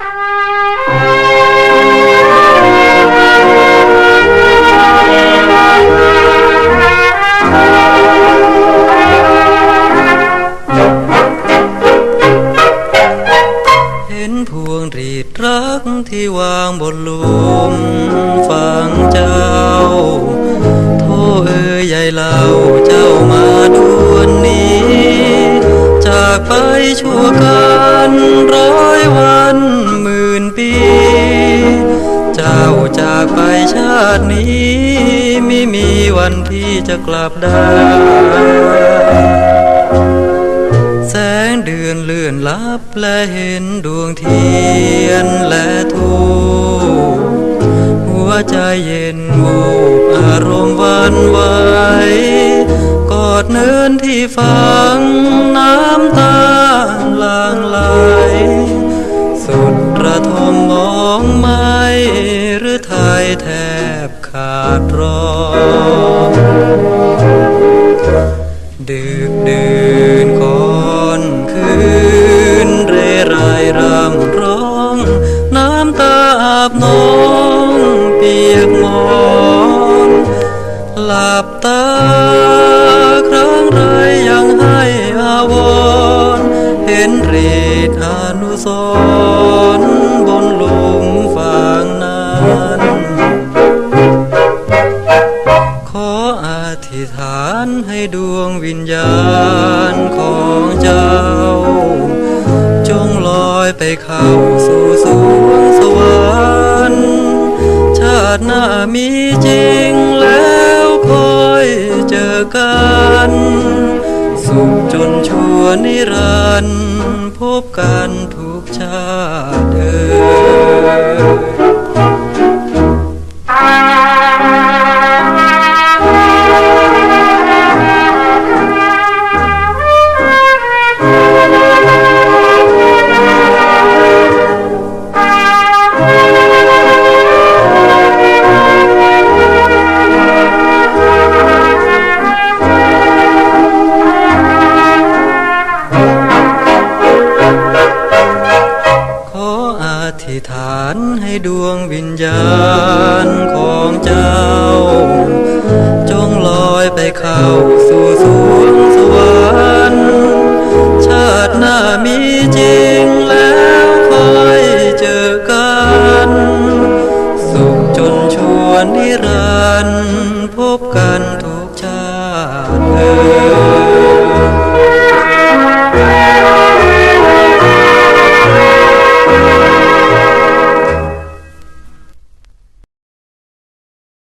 เห็นพวงรีดรักที่วางบนหลุมฝังเจ้า โทเอ่ยใหญ่เล่าเจ้ามาด่วนนี้ จากไปชั่วกัน จากไปชาตินี้ ไม่มีวันที่จะกลับได้ แสงเดือนเลื่อนลับและเห็นดวงเทียนและทูปหัวใจเย็นวูบอารมณ์วันไหวกอดเนินที่ฟังน้ำตาลางไหล หลับตาครั้งไรยังให้อาวรเห็นรีดอนุสรบนหลุมฝังนั้นขออธิษฐานให้ดวงวิญญาณของเจ้า จงลอยไปเข้าสู่สวงสวรรค์ชาติหน้ามีจริงแล้ว เจอกัน สุขจนชั่วนิรันดร์พบกันทุกชาติเอ่ย ธิษฐานให้ดวงวิญญาณของเจ้า จงลอยไปเข้าสู่สวงสวรรค์ชาติหน้ามีจริงแล้วคอยเจอกัน สุขจนชวนนิรันดร์พบกันทุกชาติเออ